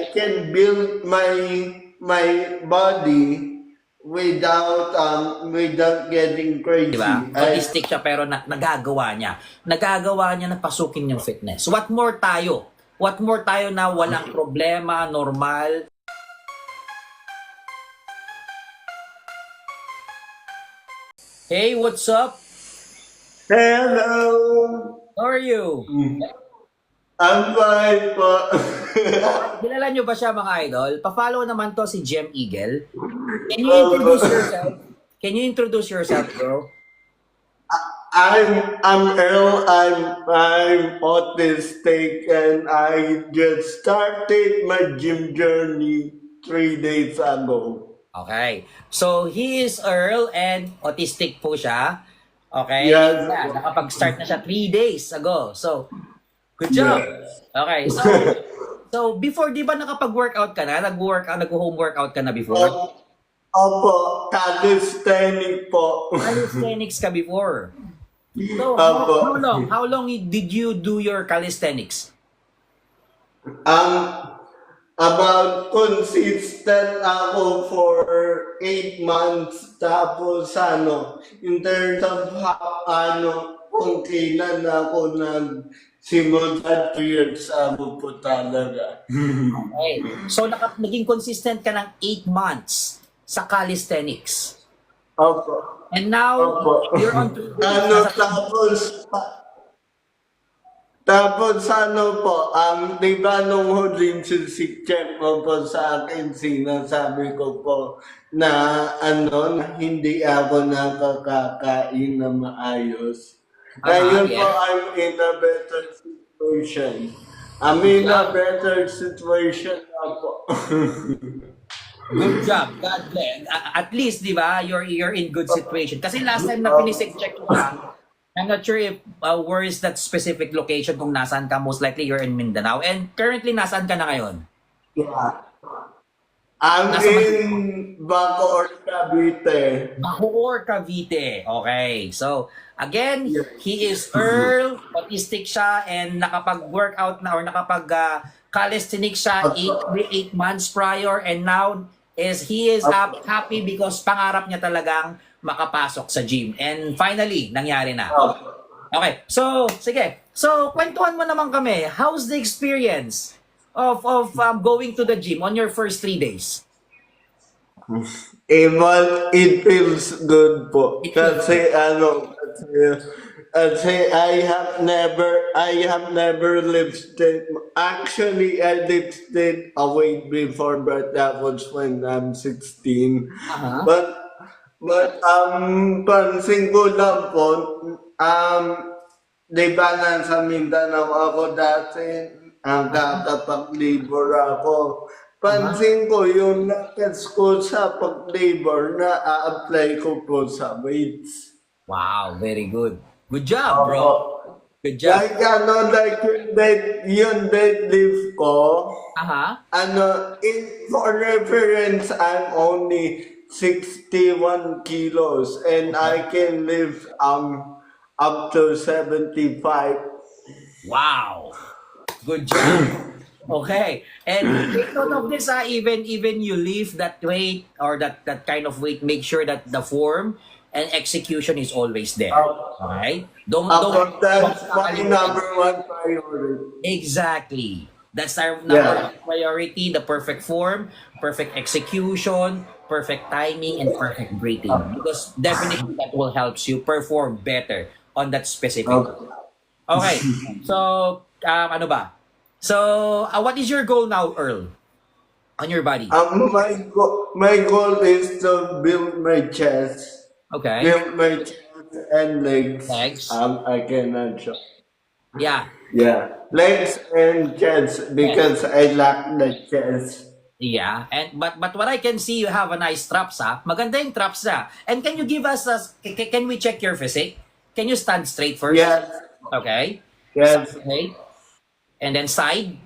I can build my my body without um without getting crazy. Di ba? I- Autistic siya pero na, nagagawa niya. Nagagawa niya na pasukin yung fitness. What more tayo? What more tayo na walang problema, normal? Hey, what's up? Hello. How are you? I'm fine po. Kilala niyo ba siya mga idol? Pa-follow naman to si Gem Eagle. Can you introduce yourself? Can you introduce yourself, bro? I'm I'm Earl. I'm I'm autistic, and I just started my gym journey three days ago. Okay. So, he is Earl and autistic po siya. Okay? Yes. Yeah, nakapag-start na siya three days ago. So, good job. Okay. So, so before, di ba nakapag-workout ka na? Nag-workout, nag-home workout ka na before? Um, opo, calisthenic po. Calisthenics ka before. So, Opo. how long? How long did you do your calisthenics? Um, about consistent ako for eight months. Tapos ano, in terms of how, ano, kung kailan ako nag-simultan two years ako po talaga. Okay. So, naka, naging consistent ka ng 8 months sa calisthenics. Opo. And now, Opo. you're on Ano, tapos, pa- tapos ano po, um, di ba nung huling check mo po sa akin, sinasabi ko po na ano, na hindi ako nakakakain na maayos. Ah, Ngayon yeah. po, I'm in a better situation. I'm in a better situation na po. Good job. God bless. At least, di ba, you're, you're in good situation. Kasi last time na pinisik check ko I'm not sure if uh, where is that specific location kung nasaan ka. Most likely you're in Mindanao. And currently, nasaan ka na ngayon? yeah. I'm Nasa in Bacoor, Cavite. Bacoor, Cavite. Okay. So, again, he is Earl, autistic siya, and nakapag-workout na or nakapag uh, siya 8 months prior and now is he is hap- happy because pangarap niya talagang makapasok sa gym. And finally, nangyari na. Okay. So, sige. So, kwentuhan mo naman kami. How's the experience of of um, going to the gym on your first three days? Well, it feels good po. Kasi ano, kasi, kasi I have never, I have never lifted, actually I lifted a weight before, but that was when I'm 16. Uh-huh. But, but, um, pansin ko lang po, um, di ba nasa Mindanao ako dati, ang kakapag-labor ako. Pansin ko yung nakets ko sa pag-labor na a-apply ko po sa weights. Wow, very good. Good job, bro. Good job. Like ano, like yung, dead, yung deadlift ko, Aha. ano, in, for reference, I'm only 61 kilos and I can lift um up to 75. Wow. Good job. Okay. And take note of this, ah, even even you leave that weight or that that kind of weight, make sure that the form and execution is always there. Okay? Don't Ako, don't that's my number one priority. Exactly. That's our number Yeah. one priority, the perfect form, perfect execution, perfect timing, and perfect breathing. Because definitely that will help you perform better on that specific. Okay. So, um, ano ba? So, uh, what is your goal now, Earl? On your body? Um, my, go- my goal is to build my chest. Okay. Build my chest and legs. Legs. Um, I cannot show. Yeah. Yeah, legs and chest because I lack the chest. Yeah. And but but what I can see, you have a nice traps, ah. Maganda yung traps, ah. And can you give us a, can we check your physique? Can you stand straight first? Yes, Okay. yes. Okay. And then side.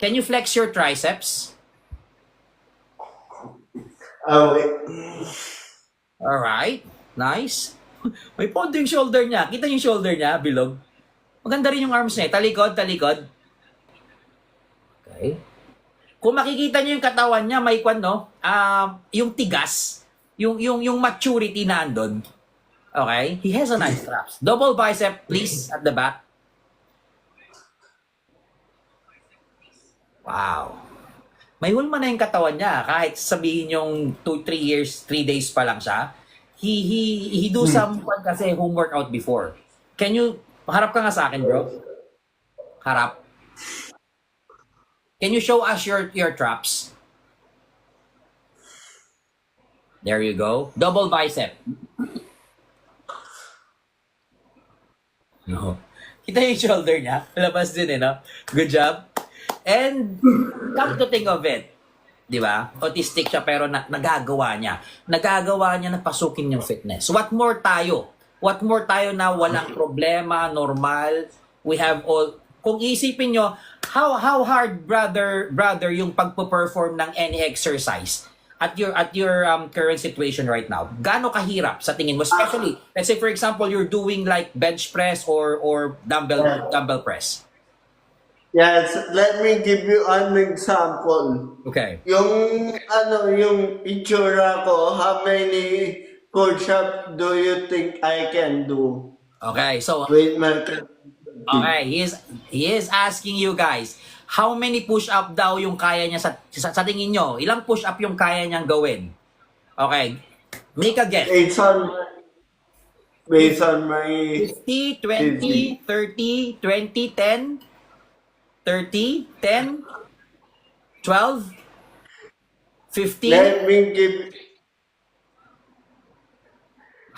Can you flex your triceps? Oh, wait. All right. Nice. May pondo yung shoulder niya. Kita yung shoulder niya, bilog. Maganda rin yung arms niya. Talikod, talikod. Okay. Kung makikita niyo yung katawan niya, may kwan, no? Um, yung tigas, yung, yung, yung maturity na andun. Okay? He has a nice traps. Double bicep, please, at the back. Wow. May hulma na yung katawan niya. Kahit sabihin yung 2, 3 years, 3 days pa lang siya. He, he, he do some kwan kasi home workout before. Can you, harap ka nga sa akin, bro. Harap. Can you show us your your traps? There you go. Double bicep. No. Kita yung shoulder niya. Labas din eh, no? Good job. And come to think of it, di ba? Autistic siya pero na, nagagawa niya. Nagagawa niya na pasukin yung fitness. What more tayo? What more tayo na walang problema, normal? We have all... Kung isipin nyo, how how hard brother brother yung pagpo-perform ng any exercise at your at your um, current situation right now gaano kahirap sa tingin mo especially let's say for example you're doing like bench press or or dumbbell dumbbell press? Yes, let me give you an example. okay. Yung ano, yung itsura ko, how many push-up do you think I can do? Okay so with my okay he is he is asking you guys how many push up daw yung kaya niya sa, sa, sa tingin nyo ilang push up yung kaya niyang gawin okay make a guess based on based on my 50, 20, 30, 20, 10, 30, 10, 12, 15. let me give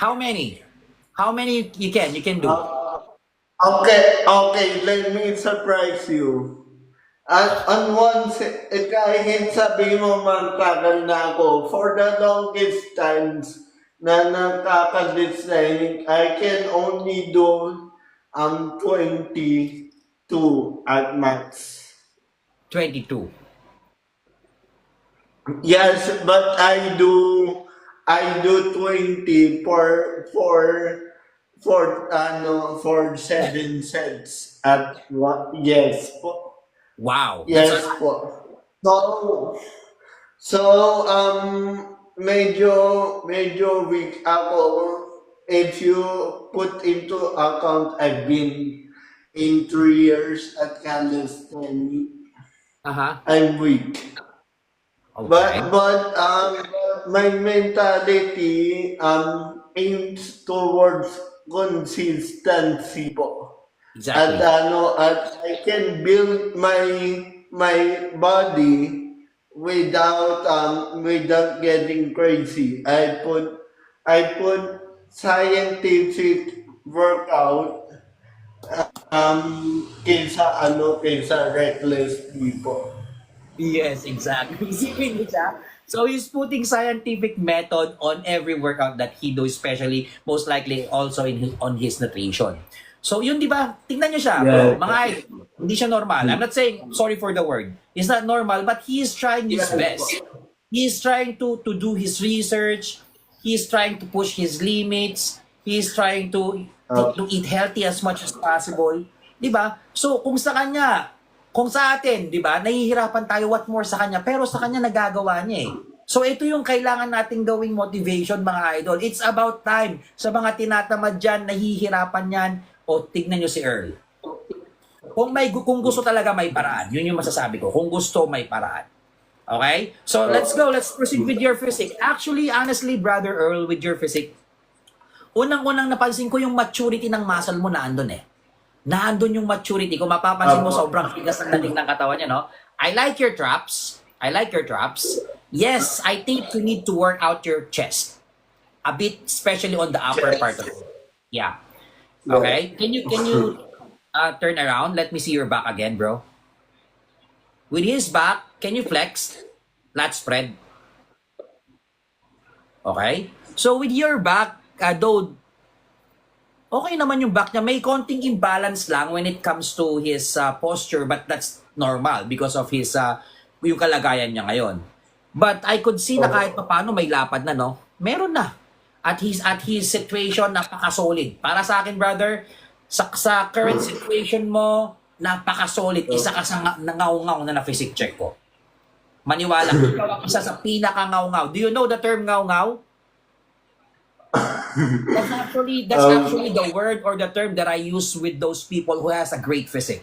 How many? How many you can you can do? Okay, okay, let me surprise you. At on one, eh, kahit sabi mo magtagal na ako, for the longest times na nakakadislaying, I can only do um 22 at max. 22. Yes, but I do I do 20 for for for ano for seven sets at one yes po. Wow. Yes That's po. So so um medyo medyo weak ako if you put into account I've been in three years at calisthenics Aha. I'm weak. Okay. But but um my mentality um aims towards consistency po. At Exactly. ano at I can build my my body without um without getting crazy. I put I put scientific workout um kaysa ano kaysa reckless people. Yes, exactly. Isipin mo siya. So he's putting scientific method on every workout that he do, especially most likely also in his, on his nutrition. So yun, di ba? Tingnan niyo siya. Yeah. Bro. Mga hindi siya normal. I'm not saying, sorry for the word. He's not normal, but he is trying his Yeah. best. He is trying to to do his research. He is trying to push his limits. He is trying to to, to eat healthy as much as possible. 'Di ba? So kung sa kanya, kung sa atin, 'di ba, nahihirapan tayo what more sa kanya, pero sa kanya nagagawa niya eh. So ito yung kailangan nating gawing motivation mga idol. It's about time. Sa mga tinatamad dyan, nahihirapan yan, o tignan nyo si Earl. Kung may kung gusto talaga may paraan. Yun yung masasabi ko. Kung gusto may paraan. Okay? So let's go. Let's proceed with your physique. Actually, honestly, brother Earl, with your physique, unang-unang napansin ko yung maturity ng muscle mo na andun eh. Naandun yung maturity. Kung mapapansin mo, sobrang tigas ng dating ng katawan niya, no? I like your traps. I like your traps. Yes, I think you need to work out your chest. A bit, especially on the upper part of it. Yeah. Okay? Can you, can you uh, turn around? Let me see your back again, bro. With his back, can you flex? Lat spread. Okay? So with your back, uh, though, okay naman yung back niya. May konting imbalance lang when it comes to his uh, posture, but that's normal because of his, uh, yung kalagayan niya ngayon. But I could see na kahit pa paano may lapad na, no? Meron na. At his, at his situation, napaka-solid. Para sa akin, brother, sa, sa current situation mo, napaka-solid. Isa ka sa nga- nangaw-ngaw na na-physic check ko. Maniwala ka, ikaw ang isa sa pinaka-ngaw-ngaw. Do you know the term ngaw-ngaw? That's actually, that's Um, actually the word or the term that I use with those people who has a great physique.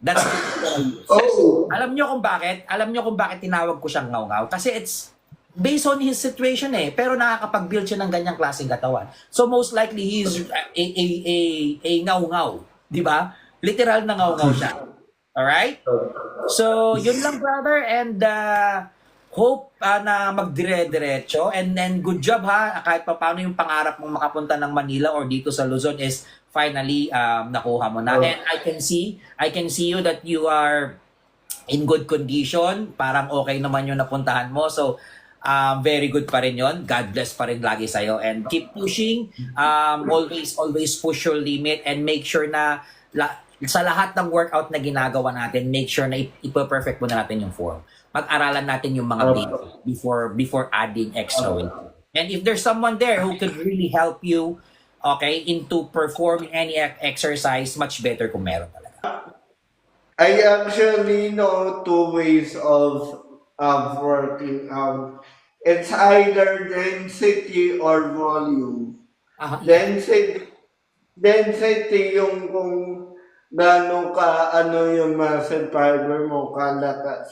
That's the use. Oh, Alam nyo kung bakit? Alam nyo kung bakit tinawag ko siyang ngaw-ngaw? Kasi it's based on his situation eh. Pero nakakapag-build siya ng ganyang klaseng katawan. So most likely, he's a, a, a, a ngaw-ngaw. Di ba? Literal na ngaw-ngaw siya. Alright? So, yun lang brother and uh, hope uh, na magdire-diretso and then good job ha kahit pa paano yung pangarap mong makapunta ng Manila or dito sa Luzon is finally um, nakuha mo na. And I can see, I can see you that you are in good condition. Parang okay naman yung napuntahan mo. So, um, very good pa rin yon. God bless pa rin lagi sa'yo. And keep pushing. Um, always, always push your limit and make sure na la- sa lahat ng workout na ginagawa natin, make sure na ip- ipa-perfect mo na natin yung form. Mag-aralan natin yung mga Okay. before before adding extra weight. And if there's someone there who could really help you, okay, into performing any ex- exercise, much better kung meron talaga. I actually know two ways of of working out. It's either density or volume. Ah, Density, density yung kung gaano ka, ano yung muscle fiber mo, kalakas.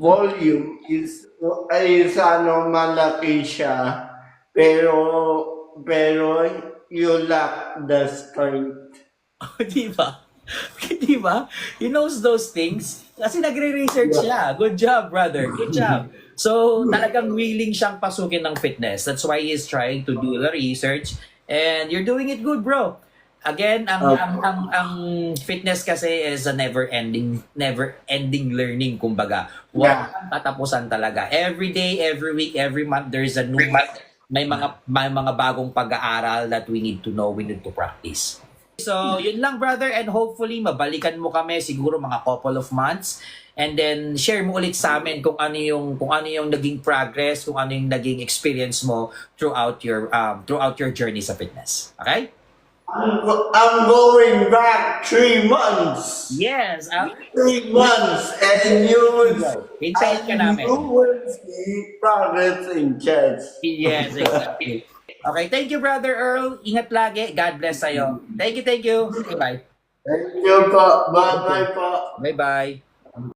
Volume is, is ano, malaki siya, pero, pero you lack the strength. di ba? di ba? He knows those things kasi nagre-research siya. Good job, brother. Good job. So, talagang willing siyang pasukin ng fitness. That's why he's trying to do the research. And you're doing it good, bro. Again, ang Okay. ang, ang ang fitness kasi is a never ending never ending learning kumbaga. Wala kang katapusan talaga. Every day, every week, every month there's a new may mga may mga bagong pag-aaral that we need to know, we need to practice. So, yun lang brother and hopefully mabalikan mo kami siguro mga couple of months and then share mo ulit sa amin kung ano yung kung ano yung naging progress, kung ano yung naging experience mo throughout your um, throughout your journey sa fitness. Okay? I'm, go- I'm going back three months. Yes. Um, Three months and you will Hintayin ka namin. you will see progress in chess. Yes, exactly. Okay, thank you brother Earl. Ingat lagi. God bless sa'yo. Thank you, thank you. Bye-bye. Thank you po. Bye-bye po. Bye-bye.